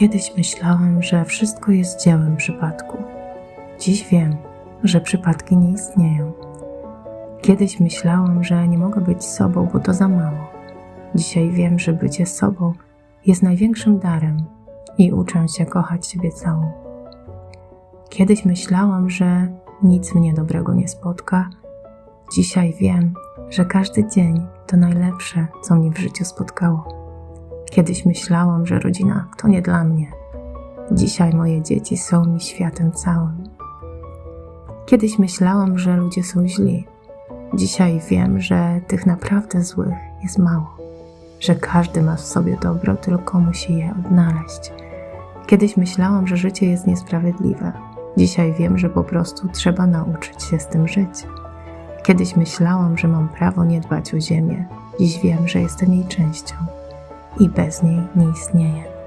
Kiedyś myślałem, że wszystko jest dziełem przypadku. Dziś wiem, że przypadki nie istnieją. Kiedyś myślałem, że nie mogę być sobą, bo to za mało. Dzisiaj wiem, że bycie sobą jest największym darem i uczę się kochać siebie całą. Kiedyś myślałam, że nic mnie dobrego nie spotka. Dzisiaj wiem, że każdy dzień to najlepsze, co mnie w życiu spotkało. Kiedyś myślałam, że rodzina to nie dla mnie. Dzisiaj moje dzieci są mi światem całym. Kiedyś myślałam, że ludzie są źli. Dzisiaj wiem, że tych naprawdę złych jest mało, że każdy ma w sobie dobro, tylko musi je odnaleźć. Kiedyś myślałam, że życie jest niesprawiedliwe. Dzisiaj wiem, że po prostu trzeba nauczyć się z tym żyć. Kiedyś myślałam, że mam prawo nie dbać o ziemię. Dziś wiem, że jestem jej częścią i bez niej nie istnieję.